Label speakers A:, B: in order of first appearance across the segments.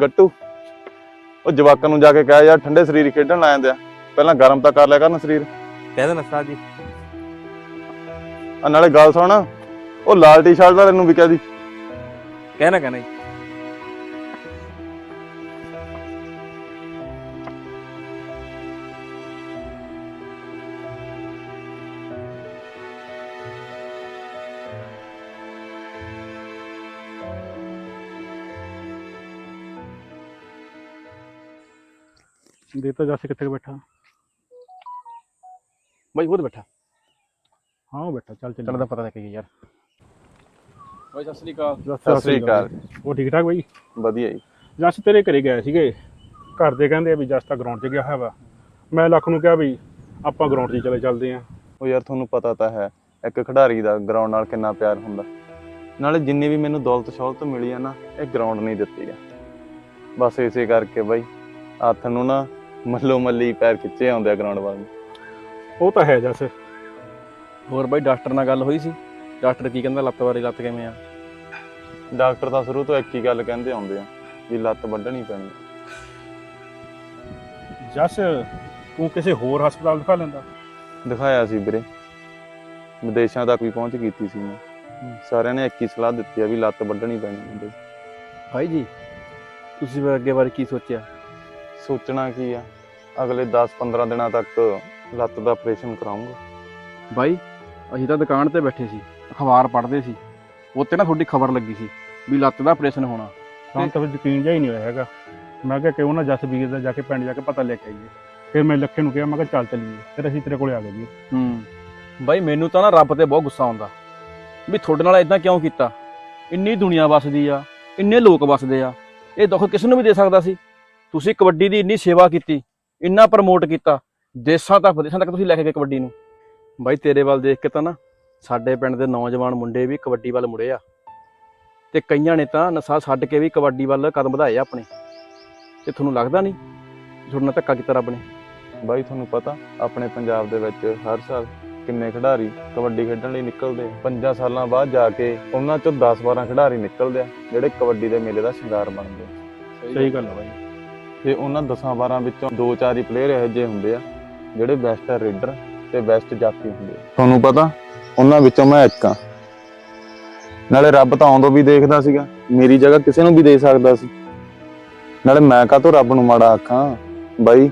A: ਗੱਟੂ। ਉਹ ਜਵਾਕਾਂ ਨੂੰ ਜਾ ਕੇ ਕਹਿ ਯਾਰ ਠੰਡੇ ਸਰੀਰ ਖੇਡਣ ਲਾ ਜਾਂਦੇ ਆ। ਪਹਿਲਾਂ ਗਰਮ ਤਾਂ ਕਰ ਲਿਆ ਕਰਨ ਸਰੀਰ।
B: ਕਹਿ ਦੇਣਾ ਉਸਤਾਦ ਜੀ।
A: ਆ ਨਾਲੇ ਗੱਲ ਸੁਣ ਉਹ ਲਾਲ ਟੀ-ਸ਼ਰਟ ਵਾਲੇ ਨੂੰ ਵੀ ਕਹਿ ਦੀ।
B: ਕਹਿਣਾ ਕਹਿਣਾ ਜੀ।
C: ਦੇ ਤਾਂ ਜੱਸ ਕਿੱਥੇ ਕੁ ਬੈਠਾ?
B: ਬਾਈ ਉਹ ਤੇ ਬੈਠਾ।
C: ਹਾਂ ਉਹ ਬੈਠਾ ਚੱਲ ਚੱਲ
B: ਤੈਨੂੰ ਤਾਂ ਪਤਾ ਲੱਗ ਗਿਆ ਯਾਰ। ਬਾਈ ਸਤਿ ਸ੍ਰੀ ਅਕਾਲ।
A: ਸਤਿ ਸ੍ਰੀ ਅਕਾਲ।
C: ਉਹ ਠੀਕ ਠਾਕ ਬਾਈ?
A: ਵਧੀਆ ਜੀ।
C: ਜੱਸ ਤੇਰੇ ਘਰੇ ਗਏ ਸੀਗੇ। ਘਰ ਦੇ ਕਹਿੰਦੇ ਆ ਵੀ ਜੱਸ ਤਾਂ ਗਰਾਊਂਡ 'ਚ ਗਿਆ ਹੋਇਆ ਵਾ। ਮੈਂ ਲੱਖ ਨੂੰ ਕਿਹਾ ਵੀ ਆਪਾਂ ਗਰਾਊਂਡ 'ਚ ਚਲੇ ਚੱਲਦੇ ਆਂ।
A: ਉਹ ਯਾਰ ਤੁਹਾਨੂੰ ਪਤਾ ਤਾਂ ਹੈ ਇੱਕ ਖਿਡਾਰੀ ਦਾ ਗਰਾਊਂਡ ਨਾਲ ਕਿੰਨਾ ਪਿਆਰ ਹੁੰਦਾ। ਨਾਲੇ ਜਿੰਨੀ ਵੀ ਮੈਨੂੰ ਦੌਲਤ ਸ਼ੌਲਤ ਮਿਲੀ ਆ ਨਾ ਇਹ ਗਰਾਊਂਡ ਨਹੀਂ ਦਿੱਤੀ ਆ। ਬਸ ਇਸੇ ਕਰਕੇ ਬਾਈ ਹੱਥ ਨੂੰ ਨਾ ਮੱਲੋ ਮੱਲੀ ਪੈਰ ਖਿੱਚੇ ਆਉਂਦੇ ਆ ਗਰਾਊਂਡ ਵੱਲ ਨੂੰ।
C: ਉਹ ਤਾਂ ਹੈ ਜੱਸ।
B: ਹੋਰ ਬਾਈ ਡਾਕਟਰ ਨਾਲ ਗੱਲ ਹੋਈ ਸੀ? ਡਾਕਟਰ ਕੀ ਕਹਿੰਦਾ ਲੱਤ ਬਾਰੇ ਲੱਤ ਕਿਵੇਂ ਆ?
A: ਡਾਕਟਰ ਤਾਂ ਸ਼ੁਰੂ ਤੋਂ ਇੱਕ ਹੀ ਗੱਲ ਕਹਿੰਦੇ ਆਉਂਦੇ ਆ ਵੀ ਲੱਤ ਵੱਢਣੀ ਪੈਣੀ।
C: ਜੱਸ ਤੂੰ ਕਿਸੇ ਹੋਰ ਹਸਪਤਾਲ ਦਿਖਾ ਲੈਂਦਾ?
A: ਦਿਖਾਇਆ ਸੀ ਵੀਰੇ। ਵਿਦੇਸ਼ਾਂ ਤੱਕ ਵੀ ਪਹੁੰਚ ਕੀਤੀ ਸੀ ਮੈਂ। ਸਾਰਿਆਂ ਨੇ ਇੱਕ ਹੀ ਸਲਾਹ ਦਿੱਤੀ ਆ ਵੀ ਲੱਤ ਵੱਢਣੀ ਪੈਣੀ ਹੁੰਦੀ
B: ਭਾਈ ਜੀ ਤੁਸੀਂ ਫਿਰ ਅੱਗੇ ਬਾਰੇ ਕੀ ਸੋਚਿਆ?
A: ਸੋਚਣਾ ਕੀ ਆ? ਅਗਲੇ 10-15 ਦਿਨਾਂ ਤੱਕ ਲੱਤ ਦਾ ਆਪਰੇਸ਼ਨ ਕਰਾਉਂਗਾ।
B: ਬਾਈ ਅਸੀਂ ਤਾਂ ਦੁਕਾਨ ਤੇ ਬੈਠੇ ਸੀ ਅਖਬਾਰ ਪੜ੍ਹਦੇ ਸੀ। ਉੱਤੇ ਨਾ ਤੁਹਾਡੀ ਖਬਰ ਲੱਗੀ ਸੀ ਵੀ ਲੱਤ ਦਾ ਆਪਰੇਸ਼ਨ ਹੋਣਾ।
C: ਤਾਂ ਤਾਂ ਫਿਰ ਯਕੀਨ ਜਿਹਾ ਹੀ ਨਹੀਂ ਹੋਇਆ ਹੈਗਾ। ਮੈਂ ਕਿਹਾ ਕਿਉਂ ਨਾ ਜੱਸ ਵੀਰ ਦਾ ਜਾ ਕੇ ਪਿੰਡ ਜਾ ਕੇ ਪਤਾ ਲੈ ਕੇ ਆਈਏ। ਫਿਰ ਮੈਂ ਲੱਖੇ ਨੂੰ ਕਿਹਾ ਮੈਂ ਕਿਹਾ ਚੱਲ ਚੱਲੀਏ ਫਿਰ ਅਸੀਂ ਤੇਰੇ ਕੋਲੇ ਆ ਗਏ ਜੀ।
B: ਹੂੰ। ਬਾਈ ਮੈਨੂੰ ਤਾਂ ਨਾ ਰੱਬ ਤੇ ਬਹੁਤ ਗੁੱਸਾ ਆਉਂਦਾ ਵੀ ਤੁਹਾਡੇ ਨਾਲ ਇਦਾਂ ਕਿਉਂ ਕੀਤਾ? ਇੰਨੀ ਦੁਨੀਆ ਵਸਦੀ ਆ ਇੰਨੇ ਲੋਕ ਵਸਦੇ ਆ ਇਹ ਦੁੱਖ ਕਿਸ ਨੂੰ ਵੀ ਦੇ ਸਕਦਾ ਸੀ? ਤੁਸੀਂ ਕਬੱਡੀ ਦੀ ਇੰਨੀ ਸੇਵਾ ਕੀਤੀ ਇੰਨਾ ਪ੍ਰਮੋਟ ਕੀਤਾ ਦੇਸਾਂ ਤੱਕ ਵਿਦੇਸ਼ਾਂ ਤੱਕ ਤੁਸੀਂ ਲੈ ਕੇ ਗਏ ਕਬੱਡੀ ਨੂੰ। ਬਾਈ ਤੇਰੇ ਵੱਲ ਦੇਖ ਕੇ ਤਾਂ ਨਾ ਸਾਡੇ ਪਿੰਡ ਦੇ ਨੌਜਵਾਨ ਮੁੰਡੇ ਵੀ ਕਬੱਡੀ ਵੱਲ ਮੁੜੇ ਆ। ਤੇ ਕਈਆਂ ਨੇ ਤਾਂ ਨਸ਼ਾ ਛੱਡ ਕੇ ਵੀ ਕਬੱਡੀ ਵੱਲ ਕਦਮ ਵਧਾਏ ਆਪਣੇ। ਤੇ ਤੁਹਾਨੂੰ ਲੱਗਦਾ ਨਹੀਂ ਤੁਹਾਡੇ ਨਾਲ ਧੱਕਾ ਕੀਤਾ ਰੱਬ ਨੇ?
A: ਬਾਈ ਤੁਹਾਨੂੰ ਪਤਾ ਆਪਣੇ ਪੰਜਾਬ ਦੇ ਵਿੱਚ ਹਰ ਸਾਲ ਕਿੰਨੇ ਖਿਡਾਰੀ ਕਬੱਡੀ ਖੇਡਣ ਲਈ ਨਿਕਲਦੇ ਆ। 5 ਸਾਲਾਂ ਬਾਅਦ ਜਾ ਕੇ ਉਹਨਾਂ ਚੋਂ 10-12 ਖਿਡਾਰੀ ਨਿਕਲਦੇ ਆ ਜਿਹੜੇ ਕਬੱਡੀ ਦੇ ਮੇਲੇ ਦਾ ਸ਼ਿੰਗਾਰ ਬਣਦੇ ਆ।
C: ਸਹੀ ਗੱਲ ਹੈ ਬਾਈ।
A: ਤੇ ਉਹਨਾਂ 10-12 ਵਿੱਚੋਂ 2-4 ਹੀ ਪਲੇਅਰ ਇਹੋ ਜਿਹੇ ਹੁੰਦੇ ਆ ਜਿਹੜੇ ਬੈਸਟ ਰੇਡਰ ਤੇ ਬੈਸਟ ਜਾਫੀ ਹੁੰਦੇ ਤੁਹਾਨੂੰ ਪਤਾ ਉਹਨਾਂ ਵਿੱਚੋਂ ਮੈਂ ਇੱਕ ਆ ਨਾਲੇ ਰੱਬ ਤਾਂ ਆਉਂਦੋ ਵੀ ਦੇਖਦਾ ਸੀਗਾ ਮੇਰੀ ਜਗ੍ਹਾ ਕਿਸੇ ਨੂੰ ਵੀ ਦੇ ਸਕਦਾ ਸੀ। ਨਾਲੇ ਮੈਂ ਕਾਹਤੋਂ ਰੱਬ ਨੂੰ ਮਾੜਾ ਆਖਾਂ? ਬਾਈ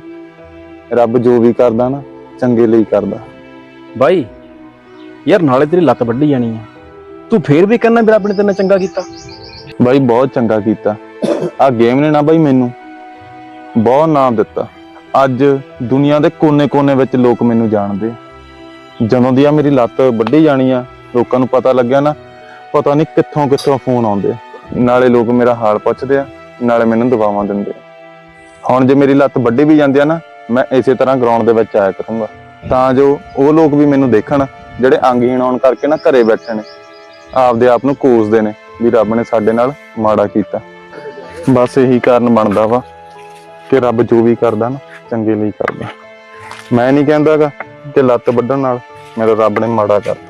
A: ਰੱਬ ਜੋ ਵੀ ਕਰਦਾ ਨਾ ਚੰਗੇ ਲਈ ਕਰਦਾ।
B: ਬਾਈ ਯਾਰ ਨਾਲੇ ਤੇਰੀ ਲੱਤ ਵੱਢੀ ਜਾਣੀ ਆ। ਤੂੰ ਫੇਰ ਵੀ ਕਹਿੰਦਾ ਵੀ ਰੱਬ ਨੇ ਤੇਰੇ ਨਾਲ ਚੰਗਾ ਕੀਤਾ।
A: ਬਾਈ ਬਹੁਤ ਚੰਗਾ ਕੀਤਾ। ਆ ਗੇਮ ਨੇ ਨਾ ਬਾਈ ਮੈਨੂੰ। ਬਹੁਤ ਨਾਮ ਦਿੱਤਾ। ਅੱਜ ਦੁਨੀਆ ਦੇ ਕੋਨੇ-ਕੋਨੇ ਵਿੱਚ ਲੋਕ ਮੈਨੂੰ ਜਾਣਦੇ। ਜਦੋਂ ਦੀ ਆ ਮੇਰੀ ਲੱਤ ਵੱਢੀ ਜਾਣੀ ਆ, ਲੋਕਾਂ ਨੂੰ ਪਤਾ ਲੱਗਿਆ ਨਾ, ਪਤਾ ਨਹੀਂ ਕਿੱਥੋਂ ਕਿੱਥੋਂ ਫੋਨ ਆਉਂਦੇ ਨਾਲੇ ਲੋਕ ਮੇਰਾ ਹਾਲ ਪੁੱਛਦੇ ਆ, ਨਾਲੇ ਮੈਨੂੰ ਦਵਾਵਾਂ ਦਿੰਦੇ ਹੁਣ ਜੇ ਮੇਰੀ ਲੱਤ ਵੱਢੀ ਵੀ ਜਾਂਦੀ ਆ ਨਾ, ਮੈਂ ਇਸੇ ਤਰ੍ਹਾਂ ਗਰਾਊਂਡ ਦੇ ਵਿੱਚ ਆਇਆ ਕਰੂੰਗਾ। ਤਾਂ ਜੋ ਉਹ ਲੋਕ ਵੀ ਮੈਨੂੰ ਦੇਖਣ, ਜਿਹੜੇ ਅੰਗਹੀਣ ਆਉਣ ਕਰਕੇ ਨਾ ਘਰੇ ਬੈਠੇ ਨੇ। ਆਪਦੇ ਆਪ ਨੂੰ ਕੋਸਦੇ ਨੇ ਵੀ ਰੱਬ ਨੇ ਸਾਡੇ ਨਾਲ ਮਾੜਾ ਕੀਤਾ। ਬਸ ਇਹੀ ਕਾਰਨ ਬਣਦਾ ਵਾ। ਕਿ ਰੱਬ ਜੋ ਵੀ ਕਰਦਾ ਨਾ, ਚੰਗੇ ਲਈ ਕਰਦਾ ਮੈਂ ਨਹੀਂ ਕਹਿੰਦਾਗਾ ਕਿ ਲੱਤ ਵੱਢਣ ਨਾਲ ਮੇਰਾ ਰੱਬ ਨੇ ਮਾੜਾ ਕਰਤਾ।